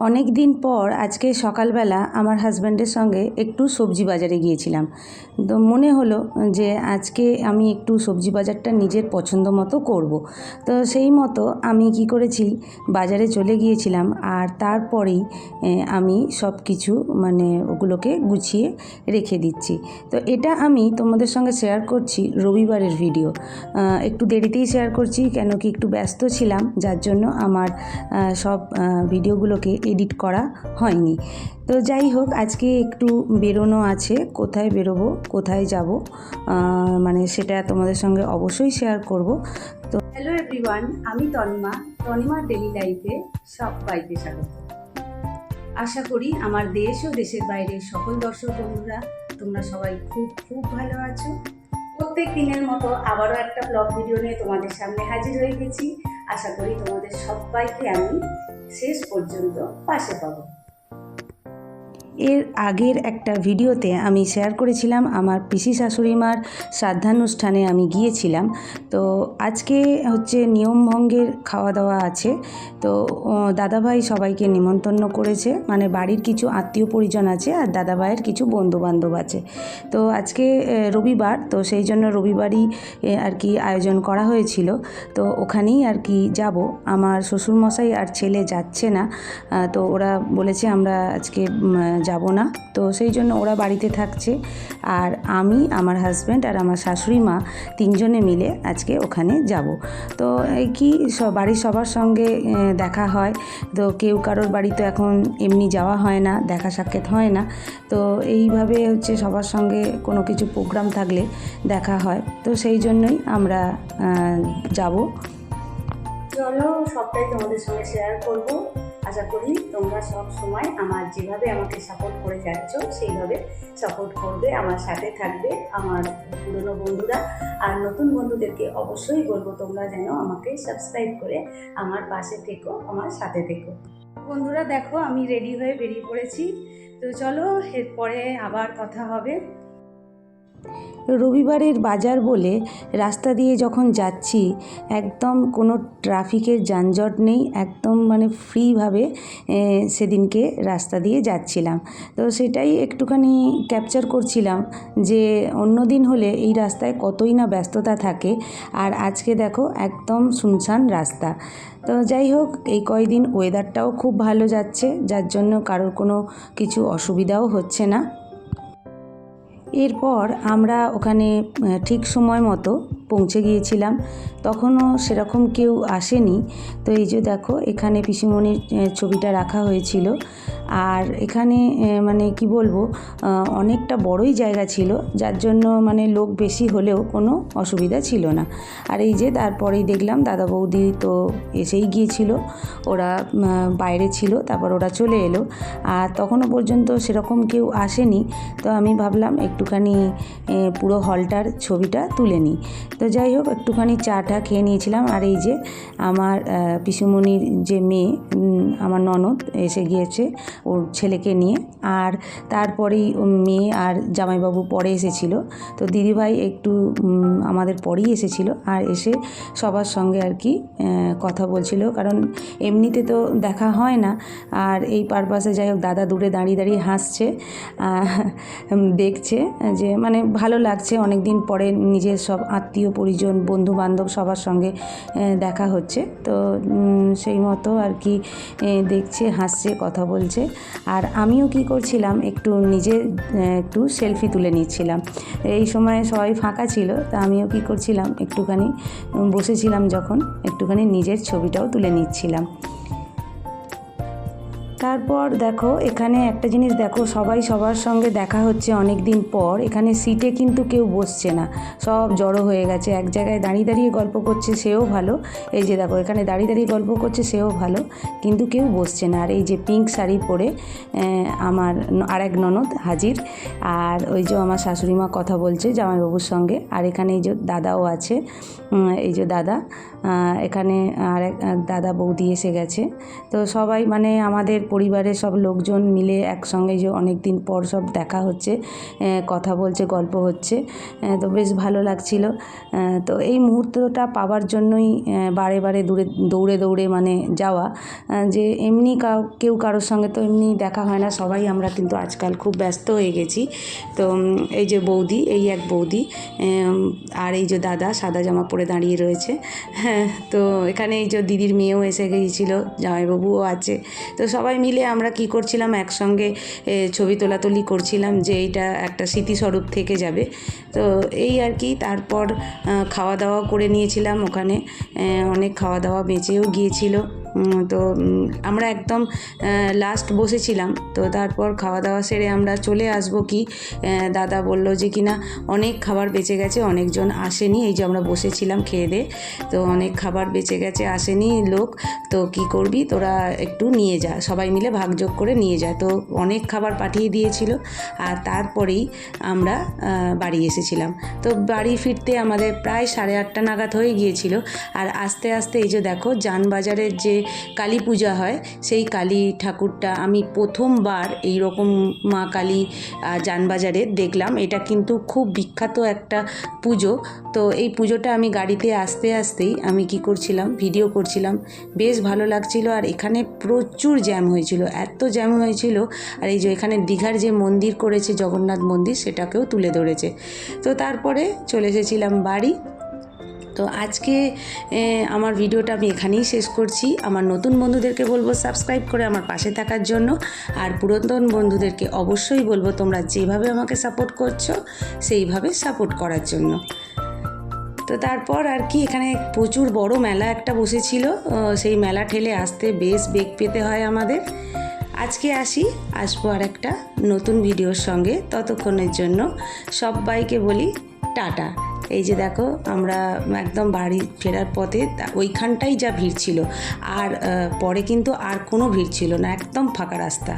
অনেক দিন পর আজকে সকালবেলা আমার হাজব্যান্ডের সঙ্গে একটু সবজি বাজারে গিয়েছিলাম। তো মনে হলো যে আজকে আমি একটু সবজি বাজারটা নিজের পছন্দ মতো করব। তো সেই মতো আমি কি করেছি, বাজারে চলে গিয়েছিলাম আর তারপরেই আমি সব কিছু মানে ওগুলোকে গুছিয়ে রেখে দিচ্ছি। তো এটা আমি তোমাদের সঙ্গে শেয়ার করছি রবিবারের ভিডিও। একটু দেরিতেই শেয়ার করছি কেন কি একটু ব্যস্ত ছিলাম, যার জন্য আমার সব ভিডিওগুলোকে এডিট করা হয়নি। তো যাই হোক, আজকে একটু বেরোনো আছে। কোথায় বেরোবো, কোথায় যাব মানে সেটা তোমাদের সঙ্গে অবশ্যই শেয়ার করব। তো হ্যালো এভরিওয়ান আমি তনিমা। তনিমা ডেলি লাইফে সবাইকে স্বাগত। আশা করি আমার দেশ ও দেশের বাইরের সকল দর্শক বন্ধুরা, তোমরা সবাই খুব খুব ভালো আছো। প্রত্যেক দিনের মতো আবারও একটা ব্লগ ভিডিও নিয়ে তোমাদের সামনে হাজির হয়ে গেছি। আশা করি তোমাদের সবাইকে আমি শেষ পর্যন্ত পাশে পাবো এর আগের একটা ভিডিওতে আমি শেয়ার করেছিলাম, আমার পিসি শাশুড়ি মার শ্রাদ্ধানুষ্ঠানে আমি গিয়েছিলাম। তো আজকে হচ্ছে নিয়মভঙ্গের খাওয়া দাওয়া আছে। তো দাদাভাই সবাইকে নিমন্ত্রণ করেছে। মানে বাড়ির কিছু আত্মীয় পরিজন আছে আর দাদাভাইয়ের কিছু বন্ধু বান্ধব আছে। তো আজকে রবিবার, তো সেই জন্য রবিবারই আর কি আয়োজন করা হয়েছিল। তো ওখানেই আর কি যাব। আমার শ্বশুরমশাই আর ছেলে যাচ্ছে না। তো ওরা বলেছে আমরা আজকে যাব না। তো সেই জন্য ওরা বাড়িতে থাকছে। আর আমি, আমার হাজব্যান্ড আর আমার শাশুড়ি মা তিনজনে মিলে আজকে ওখানে যাব। তো এই কি বাড়ির সবার সঙ্গে দেখা হয়। তো কেউ কারোর বাড়ি তো এখন এমনি যাওয়া হয় না, দেখা সাক্ষাৎ হয় না। তো এইভাবে হচ্ছে সবার সঙ্গে কোনো কিছু প্রোগ্রাম থাকলে দেখা হয়। তো সেই জন্যই আমরা যাব। চলো সবটাই তোমাদের সঙ্গে শেয়ার করব। আশা করি তোমরা সব সময় আমার যেভাবে আমাকে সাপোর্ট করে যাচ্ছ, সেইভাবে সাপোর্ট করবে, আমার সাথে থাকবে, আমার পুরনো বন্ধুরা। আর নতুন বন্ধুদেরকে অবশ্যই বলব তোমরা যেন আমাকে সাবস্ক্রাইব করে আমার পাশে থেকো, আমার সাথে থেকো। বন্ধুরা দেখো আমি রেডি হয়ে বেরিয়ে পড়েছি। তো চলো এরপরে আবার কথা হবে। রবিবারের বাজার বলে রাস্তা দিয়ে যখন যাচ্ছি, একদম কোনো ট্রাফিকের যানজট নেই, একদম মানে ফ্রিভাবে সেদিনকে রাস্তা দিয়ে যাচ্ছিলাম। তো সেটাই একটুখানি ক্যাপচার করছিলাম যে অন্য দিন হলে এই রাস্তায় কতই না ব্যস্ততা থাকে। আর আজকে দেখো একদম শুনশান রাস্তা। তো যাই হোক, এই কয়দিন ওয়েদারটাও খুব ভালো যাচ্ছে, যার জন্য কারোর কোনো কিছু অসুবিধাও হচ্ছে না। এরপর আমরা ওখানে ঠিক সময় মতো পৌঁছে গিয়েছিলাম। তখনও সেরকম কেউ আসেনি। তো এই যে দেখো, এখানে পিসিমণির ছবিটা রাখা হয়েছিল। আর এখানে মানে কি বলব অনেকটা বড়ই জায়গা ছিল, যার জন্য মানে লোক বেশি হলেও কোনো অসুবিধা ছিল না। আর এই যে তারপরেই দেখলাম, দাদা বৌদি তো এসেই গিয়েছিল। ওরা বাইরে ছিল, তারপর ওরা চলে এলো। আর তখনও পর্যন্ত সেরকম কেউ আসেনি। তো আমি ভাবলাম একটুখানি পুরো হলটার ছবিটা তুলে নিই। তো যাই হোক, একটুখানি চাটা খেয়ে নিয়েছিলাম। আর এই যে আমার পিসুমণির যে মেয়ে আমার ননদ এসে গিয়েছে ওর ছেলেকে নিয়ে। আর তারপরেই মেয়ে আর জামাইবাবু পরে এসেছিল। তো দিদিভাই একটু আমাদের পরেই এসেছিল। আর এসে সবার সঙ্গে আর কি কথা বলছিল। কারণ এমনিতে তো দেখা হয় না। আর এই পারপাসে যাই হোক, দাদা দূরে দাঁড়িয়ে দাঁড়িয়ে হাসছে দেখছে যে মানে ভালো লাগছে। অনেক দিন পরে নিজের সব আত্মীয় পরিজন বন্ধু বান্ধব সবার সঙ্গে দেখা হচ্ছে। তো সেই মতো আর কি দেখছে, হাসছে, কথা বলছে। আর আমিও কি করছিলাম, একটু নিজে একটু সেলফি তুলে নিচ্ছিলাম। এই সময় সবাই ফাঁকা ছিল, তা আমিও কি করছিলাম, একটুখানি বসেছিলাম যখন, একটুখানি নিজের ছবিটাও তুলে নিচ্ছিলাম। তারপর দেখো, এখানে একটা জিনিস দেখো, সবাই সবার সঙ্গে দেখা হচ্ছে অনেক দিন পর। এখানে সিটে কিন্তু কেউ বসছে না। সব জড়ো হয়ে গেছে। এক জায়গায় দাঁড়িয়ে দাঁড়িয়ে গল্প করছে, সেও ভালো। এই যে দেখো, এখানে দাঁড়িয়ে দাঁড়িয়ে গল্প করছে, সেও ভালো। কিন্তু কেউ বসছে না। আর এই যে পিঙ্ক শাড়ি পরে আমার আরেক ননদ হাজির। আর ওই যে আমার শাশুড়ি মা কথা বলছে জামাইবাবুর সঙ্গে। আর এখানে এই যে দাদাও আছে। এই যে দাদা এখানে আরেক, দাদা বৌদি এসে গেছে। তো সবাই মানে আমাদের পরিবারের সব লোকজন মিলে একসঙ্গে যে অনেক দিন পর সব দেখা হচ্ছে কথা বলছে, গল্প হচ্ছে তো বেশ ভালো লাগছিল। তো এই মুহূর্তটা পাওয়ার জন্যই বারে বারে দূরে, দৌড়ে দৌড়ে মানে যাওয়া যে এমনি কাউ কারোর সঙ্গে তো এমনি দেখা হয় না, সবাই আমরা কিন্তু আজকাল খুব ব্যস্ত হয়ে গেছি। তো এই যে বৌদি, এই এক বৌদি আর এই যে দাদা, সাদা জামা পরে দাঁড়িয়ে রয়েছে হ্যাঁ তো এখানে এই যে দিদির মেয়েও এসে গিয়েছিল, জামাইবাবুও আছে, তো সবাই মিলে আমরা কি করছিলাম? একসঙ্গে ছবি তোলাতুলি করছিলাম যে এইটা একটা স্মৃতিস্বরূপ থেকে যাবে। তো এই আর কি, তারপর খাওয়া দাওয়া করে নিয়েছিলাম ওখানে। অনেক খাওয়া দাওয়া বেঁচেও গিয়েছিল। তো আমরা একদম লাস্ট বসেছিলাম। তো তারপর খাওয়া দাওয়া সেরে আমরা চলে আসব কি? দাদা বলল যে কিনা অনেক খাবার বেঁচে গেছে, অনেকজন আসেনি। এই যে আমরা বসেছিলাম খেয়ে দে তো অনেক খাবার বেঁচে গেছে, আসেনি লোক। তো কি করবি? তোরা একটু নিয়ে যা। সবাই মিলে ভাগযোগ করে নিয়ে যা। তো অনেক খাবার পাঠিয়ে দিয়েছিল। আর তারপরেই আমরা বাড়ি এসেছিলাম। তো বাড়ি ফিরতে আমাদের প্রায় সাড়ে আটটা নাগাদ হয়ে গিয়েছিল। আর আস্তে আস্তে এই যে দেখো, যানবাজারের যে কালী পূজা হয়, সেই কালী ঠাকুরটা আমি প্রথমবার এই রকম মা কালী যানবাজারে দেখলাম। এটা কিন্তু খুব বিখ্যাত একটা পুজো। তো এই পুজোটা আমি গাড়িতে আসতে আসতেই আমি কি করছিলাম, ভিডিও করছিলাম। বেশ ভালো লাগছিল আর এখানে প্রচুর জ্যাম হয়েছিল, এত জ্যাম হয়েছিল। আর এই যে এখানে দীঘার যে মন্দির করেছে জগন্নাথ মন্দির, সেটাকেও তুলে ধরেছে। তো তারপরে চলে এসেছিলাম বাড়ি। তো আজকে আমার ভিডিওটা আমি এখানেই শেষ করছি। আমার নতুন বন্ধুদেরকে বলব সাবস্ক্রাইব করে আমার পাশে থাকার জন্য। আর পুরাতন বন্ধুদেরকে অবশ্যই বলব তোমরা যেভাবে আমাকে সাপোর্ট করছ, সেইভাবে সাপোর্ট করার জন্য। তো তারপর আর কি, এখানে প্রচুর বড় মেলা একটা বসেছিল। সেই মেলা ঠেলে আসতে বেশ বেগ পেতে হয় আমাদের। আজকে আসি, আসব আর একটা নতুন ভিডিওর সঙ্গে। ততক্ষণের জন্য সবাইকে বলি টাটা। এই যে দেখো, আমরা একদম বাড়ি ফেরার পথে ওইখানটাই যা ভিড় ছিল। আর পরে কিন্তু আর কোনো ভিড় ছিল না, একদম ফাঁকা রাস্তা।